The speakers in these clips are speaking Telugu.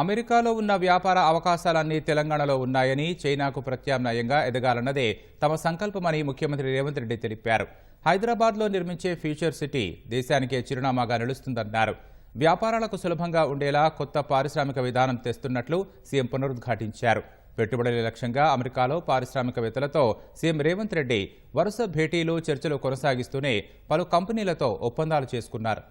అమెరికాలో ఉన్న వ్యాపార అవకాశాలన్నీ తెలంగాణలో ఉన్నాయని చైనాకు ప్రత్యామ్నాయంగా ఎదగాలన్నదే తమ సంకల్పమని ముఖ్యమంత్రి రేవంత్ రెడ్డి తెలిపారు. హైదరాబాద్లో నిర్మించే ఫ్యూచర్ సిటీ దేశానికే చిరునామాగా నిలుస్తుందన్నారు. వ్యాపారాలకు సులభంగా ఉండేలా కొత్త పారిశ్రామిక విధానం తెస్తున్నట్లు సీఎం పునరుద్ఘాటించారు. పెట్టుబడుల లక్ష్యంగా అమెరికాలో పారిశ్రామికవేత్తలతో సీఎం రేవంత్ రెడ్డి వరుస భేటీలు చర్చలు కొనసాగిస్తూనే పలు కంపెనీలతో ఒప్పందాలు చేసుకున్నారు.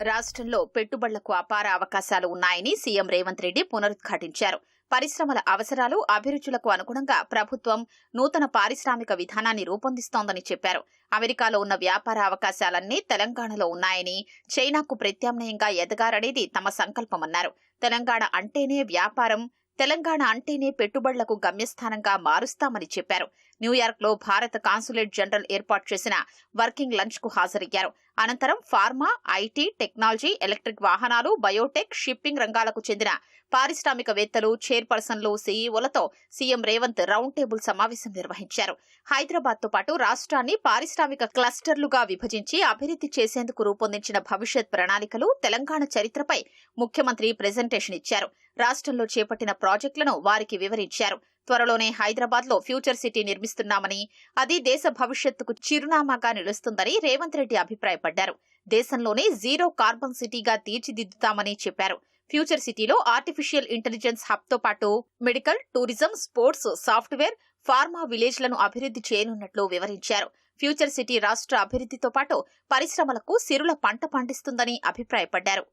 రాష్ట్రంలో పెట్టుబడులకు అపార అవకాశాలు ఉన్నాయని సీఎం రేవంత్ రెడ్డి పునరుద్ఘాటించారు. పరిశ్రమల అవసరాలు అభిరుచులకు అనుగుణంగా ప్రభుత్వం నూతన పారిశ్రామిక విధానాన్ని రూపొందిస్తోందని చెప్పారు. అమెరికాలో ఉన్న వ్యాపార అవకాశాలన్నీ తెలంగాణలో ఉన్నాయని చైనాకు ప్రత్యామ్నాయంగా ఎదగారనేది తమ సంకల్పమన్నారు. తెలంగాణ అంటేనే వ్యాపారం తెలంగాణ అంటేనే పెట్టుబడులకు గమ్యస్థానంగా మారుస్తామని చెప్పారు. న్యూయార్క్లో భారత కాన్సులేట్ జనరల్ ఏర్పాటు చేసిన వర్కింగ్ లంచ్కు హాజరయ్యారు. అనంతరం ఫార్మా ఐటీ టెక్నాలజీ ఎలక్ట్రిక్ వాహనాలు బయోటెక్ షిప్పింగ్ రంగాలకు చెందిన పారిశ్రామికవేత్తలు చైర్పర్సన్లు సీఈఓలతో సీఎం రేవంత్ రౌండ్ టేబుల్ సమావేశం నిర్వహించారు. హైదరాబాద్తో పాటు రాష్ట్రాన్ని పారిశ్రామిక క్లస్టర్లుగా విభజించి అభివృద్ధి చేసేందుకు రూపొందించిన భవిష్యత్ ప్రణాళికలు తెలంగాణ చరిత్రపై ముఖ్యమంత్రి ప్రెజెంటేషన్ ఇచ్చారు. రాష్ట్రంలో చేపట్టిన ప్రాజెక్టులను వారికి వివరించారు. త్వరలోనే హైదరాబాద్లో ఫ్యూచర్ సిటీ నిర్మిస్తున్నామని అది దేశ భవిష్యత్తుకు చిరునామాగా నిలుస్తుందని రేవంత్ రెడ్డి అభిప్రాయపడ్డారు. దేశంలోనే జీరో కార్బన్ సిటీగా తీర్చిదిద్దుతామని చెప్పారు. ఫ్యూచర్ సిటీలో ఆర్టిఫిషియల్ ఇంటెలిజెన్స్ హబ్తో పాటు medical tourism sports software pharma విలేజ్లను అభివృద్ధి చేయనున్నట్లు వివరించారు. ఫ్యూచర్ సిటీ రాష్ట్ర అభివృద్ధితో పాటు పరిశ్రమలకు సిరుల పంట పండిస్తుందని అభిప్రాయపడ్డారు.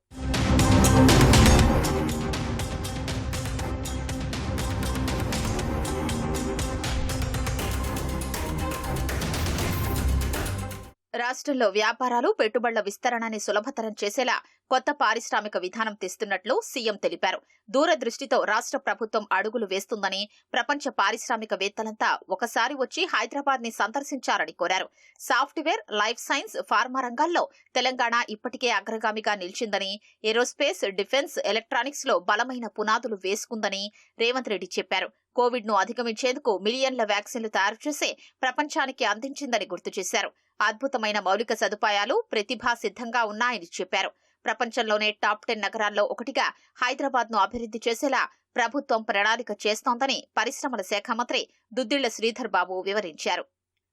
రాష్ట్రంలో వ్యాపారాలు పెట్టుబడుల విస్తరణని సులభతరం చేసేలా కొత్త పారిశ్రామిక విధానం తెస్తున్నట్లు సీఎం తెలిపారు. దూరదృష్టితో రాష్ట్ర ప్రభుత్వం అడుగులు వేస్తుందని ప్రపంచ పారిశ్రామికవేత్తలంతా ఒకసారి వచ్చి హైదరాబాద్ని సందర్శించారని కోరారు. సాఫ్ట్వేర్ లైఫ్ సైన్స్ ఫార్మా రంగాల్లో తెలంగాణ ఇప్పటికే అగ్రగామిగా నిలిచిందని ఏరోస్పేస్ డిఫెన్స్ ఎలక్ట్రానిక్స్లో బలమైన పునాదులు వేసుకుందని రేవంత్ రెడ్డి చెప్పారు. కోవిడ్ను అధిగమించేందుకు మిలియన్ల వ్యాక్సిన్లు తయారు చేసి ప్రపంచానికి అందించిందని గుర్తు చేశారు. అద్భుతమైన మౌలిక సదుపాయాలు ప్రతిభా సిద్ధంగా ఉన్నాయని చెప్పారు. ప్రపంచంలోనే టాప్ టెన్ నగరాల్లో ఒకటిగా హైదరాబాద్ను అభివృద్ధి చేసేలా ప్రభుత్వం ప్రణాళిక చేస్తోందని పరిశ్రమల శాఖ మంత్రి దుద్దిళ్ళ శ్రీధర్ బాబు వివరించారు.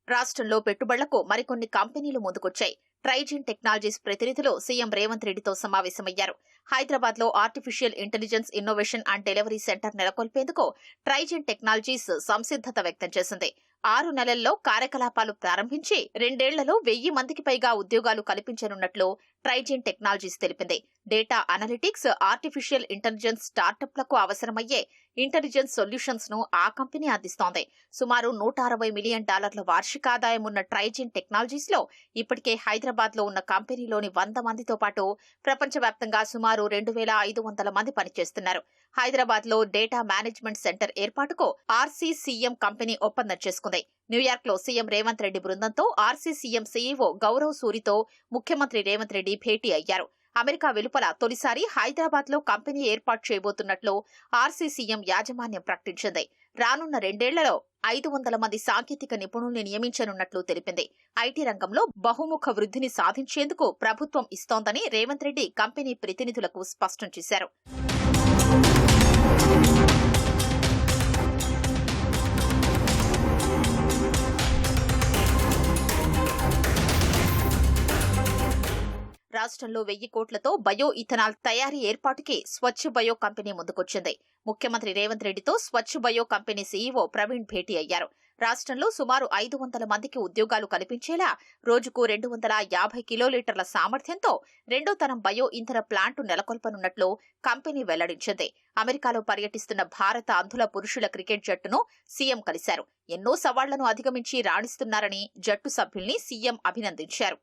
రాష్ట్రంలో పెట్టుబడులకు మరికొన్ని కంపెనీలు ముందుకొచ్చాయి. ట్రైజిన్ టెక్నాలజీస్ ప్రతినిధులు సీఎం రేవంత్ రెడ్డితో సమావేశమయ్యారు. హైదరాబాద్లో artificial intelligence innovation and delivery centre నెలకొల్పేందుకు Trigyn technologies సంసిద్ధత వ్యక్తం చేసింది. ఆరు నెలల్లో కార్యకలాపాలు ప్రారంభించి రెండేళ్ళలో వెయ్యి మందికి పైగా ఉద్యోగాలు కల్పించనున్నట్లు ట్రైజెన్ టెక్నాలజీస్ తెలిపింది. డేటా అనలిటిక్స్ ఆర్టిఫిషియల్ ఇంటెలిజెన్స్ స్టార్టప్లకు అవసరమయ్యే ఇంటెలిజెన్స్ సొల్యూషన్స్ను ఆ కంపెనీ అందిస్తోంది. సుమారు నూట అరవై మిలియన్ డాలర్ల వార్షికాదాయం ఉన్న ట్రైజిన్ టెక్నాలజీస్లో ఇప్పటికే హైదరాబాద్లో ఉన్న కంపెనీలోని వంద మందితో పాటు ప్రపంచవ్యాప్తంగా సుమారు రెండు వేల ఐదు వందల మంది పనిచేస్తున్నారు. హైదరాబాద్లో డేటా మేనేజ్మెంట్ సెంటర్ ఏర్పాటుకు ఆర్సీసీఎం కంపెనీ ఒప్పందం చేసుకుంది. న్యూయార్క్లో సీఎం రేవంత్ రెడ్డి బృందంతో ఆర్సీసీఎం సీఈఓ గౌరవ్ సూరితో ముఖ్యమంత్రి రేవంత్ రెడ్డి భేటీ అయ్యారు. అమెరికా వెలుపల తొలిసారి హైదరాబాద్లో కంపెనీ ఏర్పాటు చేయబోతున్నట్లు ఆర్సీసీఎం యాజమాన్యం ప్రకటించింది. రానున్న రెండేళ్ళలో ఐదు వందల మంది సాంకేతిక నిపుణుల్ని నియమించనున్నట్లు తెలిపింది. ఐటీ రంగంలో బహుముఖ వృద్ధిని సాధించేందుకు ప్రభుత్వం ఇస్తోందని రేవంత్ రెడ్డి కంపెనీ ప్రతినిధులకు స్పష్టం చేశారు. రాష్ట్రంలో వెయ్యి కోట్లతో బయో ఇథనాల్ తయారీ ఏర్పాటుకి స్వచ్ఛ బయో కంపెనీ ముందుకొచ్చింది. ముఖ్యమంత్రి రేవంత్ రెడ్డితో Swachh bio company CEO Praveen భేటీ అయ్యారు. రాష్ట్రంలో సుమారు ఐదు వందల మందికి ఉద్యోగాలు కల్పించేలా రోజుకు రెండు వందల యాభై కిలోలీటర్ల సామర్థ్యంతో రెండో తరం బయో ఇంధన ప్లాంటు నెలకొల్పనున్నట్లు కంపెనీ వెల్లడించింది. అమెరికాలో పర్యటిస్తున్న భారత అంధుల పురుషుల క్రికెట్ జట్టును సీఎం కలిశారు. ఎన్నో సవాళ్ళను అధిగమించి రాణిస్తున్నారని జట్టు సభ్యుల్ని సీఎం అభినందించారు.